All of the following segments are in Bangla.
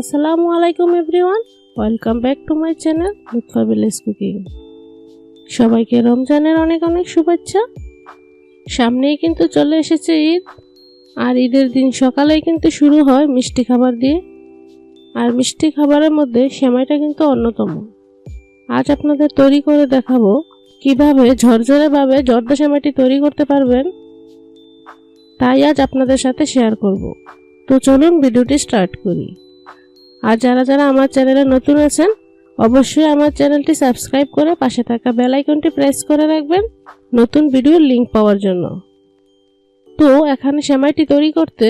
আসসালামু আলাইকুম everyone, welcome back to my channel Lutfa village cooking. সবাইকে রমজানের অনেক অনেক শুভেচ্ছা। সামনেই কিন্তু চলে এসেছে ঈদ, আর ঈদের দিন সকালেই কিন্তু শুরু হয় মিষ্টি খাবার দিয়ে। আর মিষ্টি খাবারের মধ্যে সেমাইটা কিন্তু অন্যতম। আজ আপনাদের তৈরি করে দেখাবো কীভাবে ঝরঝরেভাবে জর্দা সেমাইটি তৈরি করতে পারবেন, তাই আজ আপনাদের সাথে শেয়ার করব। তো চলুন ভিডিওটি স্টার্ট করি। আর যারা যারা আমার চ্যানেলে নতুন আছেন, অবশ্যই আমার চ্যানেলটি সাবস্ক্রাইব করে পাশে থাকা বেল আইকনটি প্রেস করে রাখবেন নতুন ভিডিওর লিংক পাওয়ার জন্য। তো এখানে সেমাইটি তৈরি করতে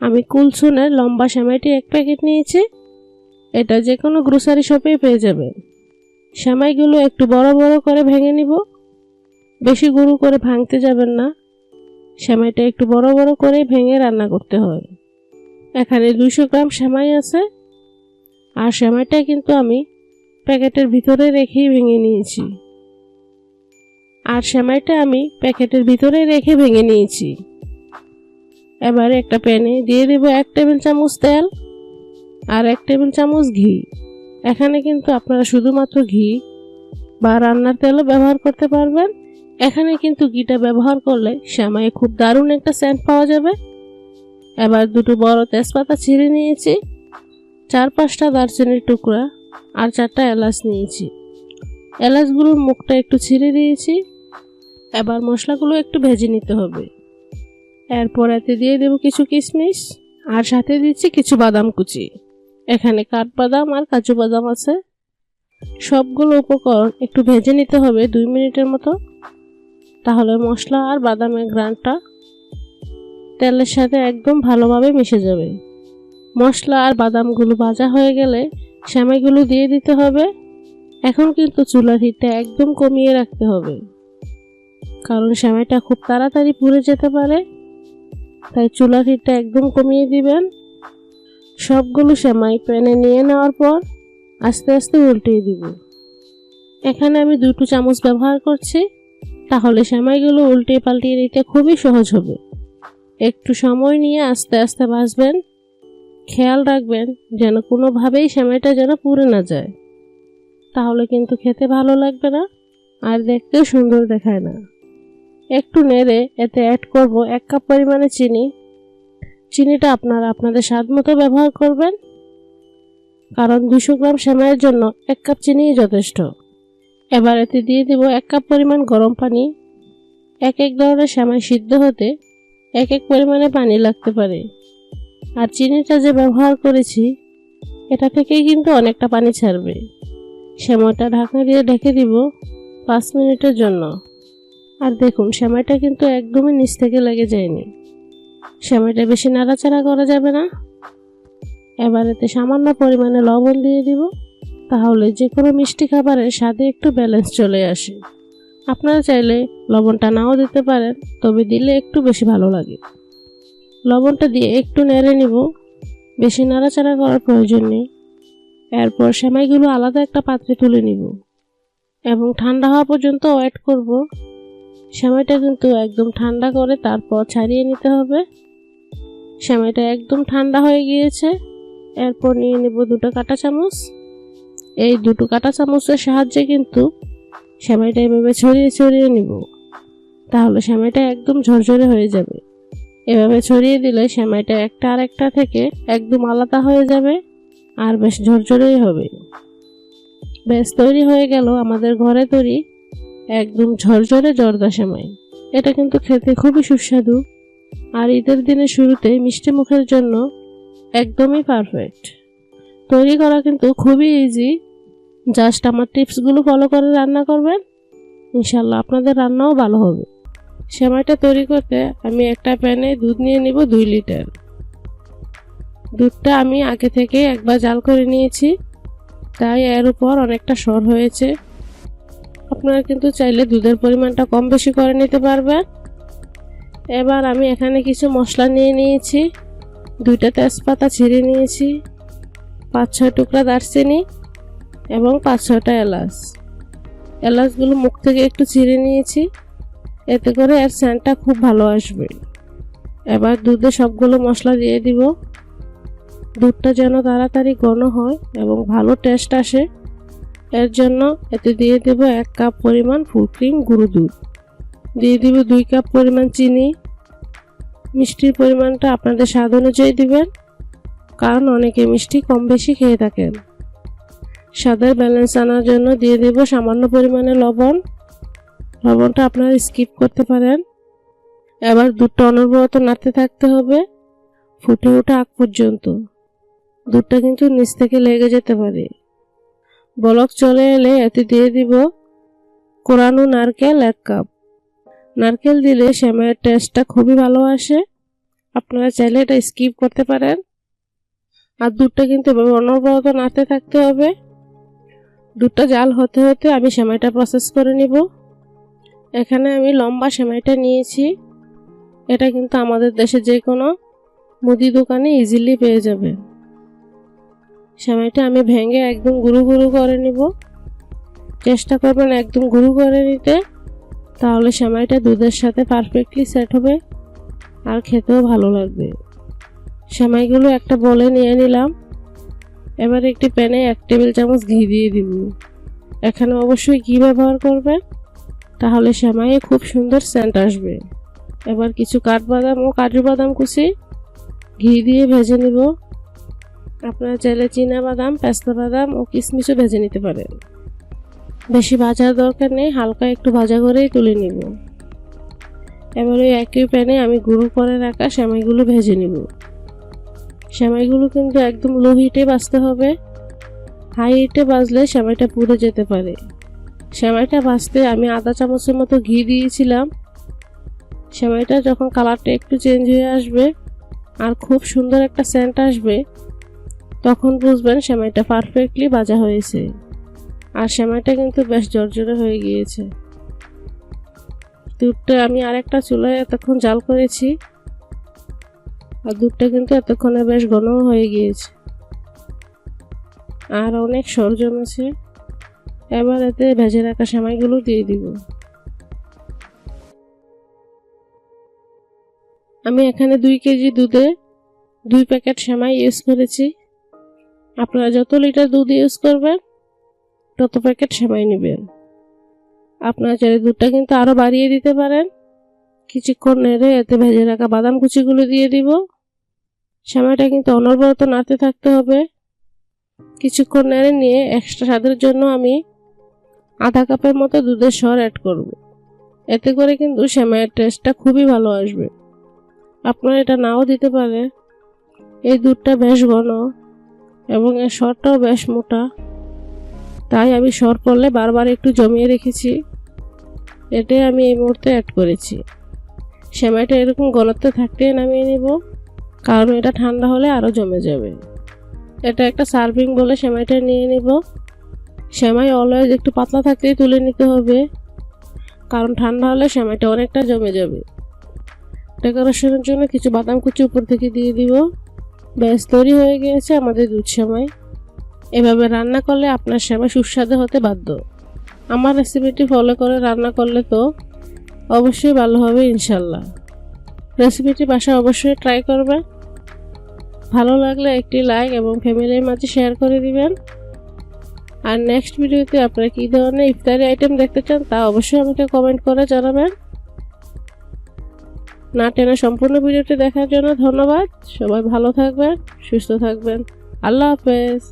আমি কুলসুনের লম্বা সেমাইটি এক প্যাকেট নিয়েছি। এটা যে কোনো গ্রোসারি শপেই পেয়ে যাবে সেমাইগুলো একটু বড় বড় করে ভেঙে নিব। বেশি গুঁড়ো করে ভাঙতে যাবেন না। সেমাইটা একটু বড় বড় করে ভেঙে রান্না করতে হয়। এখানে দুশো গ্রাম সেমাই আছে। আর সেমাইটা কিন্তু আমি প্যাকেটের ভিতরে রেখেই ভেঙে নিয়েছি। আর সেমাইটা আমি প্যাকেটের ভিতরে রেখে ভেঙে নিয়েছি। এবারে একটা প্যানে দিয়ে দেবো এক টেবিল চামচ তেল আর এক টেবিল চামচ ঘি। এখানে কিন্তু আপনারা শুধুমাত্র ঘি বা রান্নার তেলও ব্যবহার করতে পারবেন। এখানে কিন্তু ঘিটা ব্যবহার করলে সেমাই খুব দারুণ একটা সেন্ট পাওয়া যাবে। এবার দুটো বড় তেজপাতা ছিঁড়ে নিয়েছি, চার পাঁচটা দারচিনির টুকরা আর চারটা এলাচ নিয়েছি। এলাচগুলোর মুখটা একটু ছিঁড়ে দিয়েছি, এবার মশলাগুলো একটু ভেজে নিতে হবে। এরপর এতে দিয়ে দেবো কিছু কিশমিশ আর সাথে দিচ্ছি কিছু বাদাম কুচি। এখানে কাঠবাদাম আর কাজু বাদাম আছে। সবগুলো উপকরণ একটু ভেজে নিতে হবে দুই মিনিটের মতো। তাহলে মশলা আর বাদামের গ্রানটা তেলের সাথে একদম ভালোভাবে মিশে যাবে। মশলা আর বাদামগুলো ভাজা হয়ে গেলে সেমাইগুলো দিয়ে দিতে হবে। এখন কিন্তু চুলার হিটটা একদম কমিয়ে রাখতে হবে। কারণ সেমাইটা খুব তাড়াতাড়ি পুড়ে যেতে পারে। তাই চুলার হিটটা একদম কমিয়ে দিবেন। সবগুলো সেমাই প্যানে নিয়ে নেওয়ার পর আস্তে আস্তে উল্টিয়ে দিব। এখানে আমি দুটো চামচ ব্যবহার করছি। তাহলে সেমাইগুলো উল্টে পাল্টিয়ে দিতে খুবই সহজ হবে। একটু সময় নিয়ে আস্তে আস্তে ভাজবেন খেয়াল রাখবেন যেন কোনোভাবেই সেমাইটা যেন পুড়ে না যায়। তাহলে কিন্তু খেতে ভালো লাগবে না, আর দেখতেও সুন্দর দেখায় না। একটু নেড়ে এতে অ্যাড করব এক কাপ পরিমাণে চিনি। চিনিটা আপনারা আপনাদের স্বাদ মতো ব্যবহার করবেন, কারণ দুশো গ্রাম সেমাইয়ের জন্য এক কাপ চিনিই যথেষ্ট। এবার এতে দিয়ে দিব এক কাপ পরিমাণ গরম পানি। এক এক ধরনের সেমাই সিদ্ধ হতে এক এক পরিমাণে পানি লাগতে পারে। আর চিনিটা যে ব্যবহার করেছি, এটা থেকেই কিন্তু অনেকটা পানি ছাড়বে। সেমাইটা ঢাকনা দিয়ে ঢেকে দিব পাঁচ মিনিটের জন্য। আর দেখুন, সেমাইটা কিন্তু একদমই নিচ থেকে লেগে যায়নি। সেমাইটা বেশি নাড়াচাড়া করা যাবে না। এবার এতে সামান্য পরিমাণে লবণ দিয়ে দিব, তাহলে যে কোনো মিষ্টি খাবারের স্বাদে একটু ব্যালেন্স চলে আসে। আপনারা চাইলে লবণটা নাও দিতে পারেন, তবে দিলে একটু বেশি ভালো লাগে। লবণটা দিয়ে একটু নেড়ে নিব। বেশি নাড়াচাড়া করার প্রয়োজন নেই। এরপর সেমাইগুলো আলাদা একটা পাত্রে তুলে নিব। এবং ঠান্ডা হওয়া পর্যন্ত ওয়েট করব। সেমাইটা কিন্তু একদম ঠান্ডা করে তারপর ছাড়িয়ে নিতে হবে। সেমাইটা একদম ঠান্ডা হয়ে গিয়েছে। এরপর নিয়ে নেব দুটো কাঁটা চামচ। এই দুটো কাঁটা চামচের সাহায্যে কিন্তু সেমাইটা এভাবে ছড়িয়ে ছড়িয়ে নিব। তাহলে সেমাইটা একদম ঝরঝরে হয়ে যাবে। এভাবে ছড়িয়ে দিলে সেমাইটা একটা আর একটা থেকে একদম আলাদা হয়ে যাবে আর বেশ ঝরঝরেই হবে। বেশ তৈরি হয়ে গেল আমাদের ঘরে তৈরি একদম ঝরঝরে জর্দা সেমাই। এটা কিন্তু খেতে খুবই সুস্বাদু। আর ঈদের দিনের শুরুতে মিষ্টি মুখের জন্য একদমই পারফেক্ট তৈরি করা কিন্তু খুবই ইজি জাস্ট আমার টিপসগুলো ফলো করে রান্না করবেন। ইনশাল্লাহ আপনাদের রান্নাও ভালো হবে। সেমাইটা তৈরি করতে আমি একটা প্যানে দুধ নিয়ে নিব দুই লিটার। দুধটা আমি আগে থেকে একবার জাল করে নিয়েছি। তাই এর উপর অনেকটা সর হয়েছে। আপনারা কিন্তু চাইলে দুধের পরিমাণটা কম বেশি করে নিতে পারবেন। এবার আমি এখানে কিছু মশলা নিয়ে নিয়েছি। দুইটা তেজপাতা ছিঁড়ে নিয়েছি। পাঁচ ছয় টুকরা দারচিনি। এবং পাঁচ ছটা এলাচ। এলাচগুলো মুখ থেকে একটু ছিঁড়ে নিয়েছি। এতে করে এর স্যান্টটা খুব ভালো আসবে। এবার দুধে সবগুলো মশলা দিয়ে দিব। দুধটা যেন তাড়াতাড়ি ঘন হয় এবং ভালো টেস্ট আসে। এর জন্য এতে দিয়ে দেব এক কাপ পরিমাণ ফুল ক্রিম গুঁড়ো দুধ। দিয়ে দিব দুই কাপ পরিমাণ চিনি। মিষ্টির পরিমাণটা আপনাদের স্বাদ অনুযায়ী দিবেন, কারণ অনেকে মিষ্টি কম বেশি খেয়ে থাকেন। স্বাদের ব্যালেন্স আনার জন্য দিয়ে দেব সামান্য পরিমাণে লবণ। লবণটা আপনারা স্কিপ করতে পারেন। এবার দুধটা অনবরত নাড়তে থাকতে হবে। ফুটে ওঠা আগ পর্যন্ত। দুধটা কিন্তু নিচ থেকে লেগে যেতে পারে। বলক চলে এলে এতে দিয়ে দিব কোরানো নারকেল এক কাপ নারকেল দিলে শ্যামের টেস্টটা খুবই ভালো আসে। আপনারা চাইলে এটা স্কিপ করতে পারেন। আর দুধটা কিন্তু এভাবে অনবরত নাড়তে থাকতে হবে। দুধটা জাল হতে হতে আমি সেমাইটা প্রসেস করে নিব। এখানে আমি লম্বা সেমাইটা নিয়েছি। এটা কিন্তু আমাদের দেশে যে কোনো মুদি দোকানে ইজিলি পেয়ে যাবে। সেমাইটা আমি ভেঙে একদম গুরু গুরু করে নিব। চেষ্টা করবেন একদম গুরু করে নিতে। তাহলে সেমাইটা দুধের সাথে পারফেক্টলি সেট হবে। আর খেতেও ভালো লাগবে। সেমাইগুলো একটা বলে নিয়ে নিলাম। এবার একটি প্যানে এক টেবিল চামচ ঘি দিয়ে দিব এখানে অবশ্যই ঘি ব্যবহার করবেন তাহলে সেমাইয়ে খুব সুন্দর সেন্ট আসবে। এবার কিছু কাঠবাদাম ও কাজু বাদাম কুচি, ঘি দিয়ে ভেজে নিব। আপনারা চাইলে চীনা বাদাম পেস্তা বাদাম ও কিশমিশও ভেজে নিতে পারেন। বেশি ভাজার দরকার নেই, হালকা একটু ভাজা করেই তুলে নিব। এবার ওই একই প্যানে আমি গুঁড়ো করে রাখা সেমাইগুলো ভেজে নিব। সেমাইগুলো কিন্তু একদম লো হিটে বাজতে হবে। হাই হিটে বাজলে সেমাইটা পুড়ে যেতে পারে। সেমাইটা ভাজতে আমি আধা চামচের মতো ঘি দিয়েছিলাম। সেমাইটা যখন কালারটা একটু চেঞ্জ হয়ে আসবে আর খুব সুন্দর একটা সেন্ট আসবে, তখন বুঝবেন সেমাইটা পারফেক্টলি ভাজা হয়েছে। আর সেমাইটা কিন্তু বেশ জর্জরে হয়ে গিয়েছে। দুধটা আমি আরেকটা চুলায় এতক্ষণ জাল করেছি। আর দুধটা কিন্তু এতক্ষণে বেশ ঘন হয়ে গিয়েছে। আর অনেক সর জমেছে এবার এতে ভেজে রাখা সেমাইগুলো দিয়ে দিব। আমি এখানে দুই কেজি দুধে দুই প্যাকেট সেমাই ইউজ করেছি। আপনারা যত লিটার দুধ ইউজ করবেন, তত প্যাকেট সেমাই নেবেন। আপনারা চাইলে দুধটা কিন্তু আরও বাড়িয়ে দিতে পারেন। কিছুক্ষণ নেড়ে এতে ভেজে রাখা বাদাম কুচিগুলো দিয়ে দিব। সেমাইটা কিন্তু অনবরত নাড়তে থাকতে হবে। কিছুক্ষণ নেড়ে নিয়ে এক্সট্রা স্বাদের জন্য আমি আধা কাপের মতো দুধের সর অ্যাড করব। এতে করে কিন্তু সেমাইয়ের টেস্টটা খুবই ভালো আসবে। আপনারা এটা নাও দিতে পারে। এই দুধটা বেশ ঘন এবং এর সরটাও বেশ মোটা। তাই আমি সর করলে বারবার একটু জমিয়ে রেখেছি। এটাই আমি এই মুহূর্তে অ্যাড করেছি। সেমাইটা এরকম গলতে থাকতেই নামিয়ে নিব। কারণ এটা ঠান্ডা হলে আরও জমে যাবে। এটা একটা সার্ভিং বলে সেমাইটা নিয়ে নিব। সেমাই অলওয়েজ একটু পাতলা থাকতেই তুলে নিতে হবে। কারণ ঠান্ডা হলে সেমাইটা অনেকটা জমে যাবে। ডেকোরেশনের জন্য কিছু বাদাম কুচি উপর থেকে দিয়ে দিব। ব্যাস, তৈরি হয়ে গিয়েছে আমাদের দুধ সেমাই। এভাবে রান্না করলে আপনার সেমাই সুস্বাদু হতে বাধ্য। আমার রেসিপিটি ফলো করে রান্না করলে তো অবশ্যই ভালো হবে ইনশাল্লাহ। রেসিপিটি বাসায় অবশ্যই ট্রাই করবেন ভালো লাগলে একটি লাইক এবং ফ্যামিলির মাঝে শেয়ার করে দিবেন। আর নেক্সট ভিডিওতে আপনারা কী ধরনের ইফতারি আইটেম দেখতে চান তা অবশ্যই আমাকে কমেন্ট করে জানাবেন। না টেনে সম্পূর্ণ ভিডিওটি দেখার জন্য ধন্যবাদ। সবাই ভালো থাকবেন, সুস্থ থাকবেন। আল্লাহ হাফেজ।